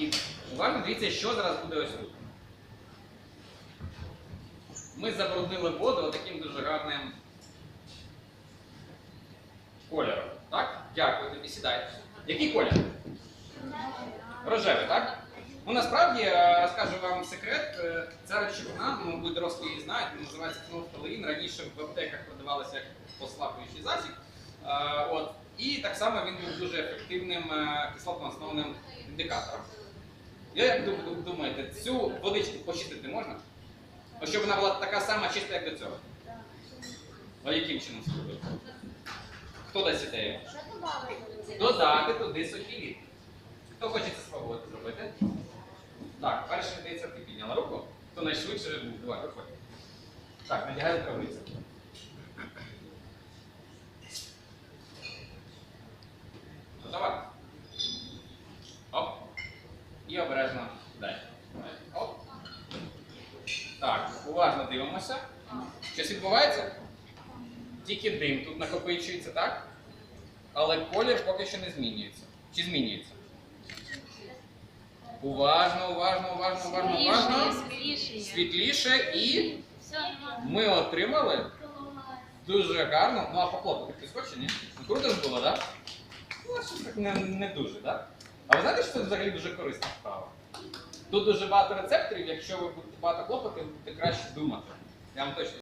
І уважно дивіться, що зараз буде ось тут. Ми забруднили воду таким дуже гарним кольором. Так? Дякую тобі, сідай. Який колір? Рожевий, так? Ну насправді е, скажу вам секрет, е, ця речовина, ну мабуть, дорослі її знають, називається фенолфталеїн. Раніше в аптеках продавалася як послаблюючий засіб. Е. І так само він був дуже ефективним кислотно-основним індикатором. Як думаєте, цю водичку почистити можна? Ось щоб вона була така сама чиста, як до цього. А яким чином це робити? Хто дасть ідею? Додати туди сухі Хто хоче це спробувати зробити? Так, перше, здається, ти підняла руку. Хто найшвидше? Давай, виходь. Так, надягаю травицю. Готова? Оп. І обережно дай. Оп. Так, уважно дивимося. Щось відбувається? Тільки дим тут накопичується, так? Але колір поки що не змінюється. Чи змінюється? Уважно, уважно, уважно, уважно, уважно. Світліше і ми отримали дуже гарно. Ну а хоче, ні? Круто ж було, так? Ну, щось так не, не дуже, так? Ви знаєте, що це взагалі дуже корисна справа? Тут дуже багато рецепторів, якщо ви будете багато клопати, ви будете краще думати. Я вам точно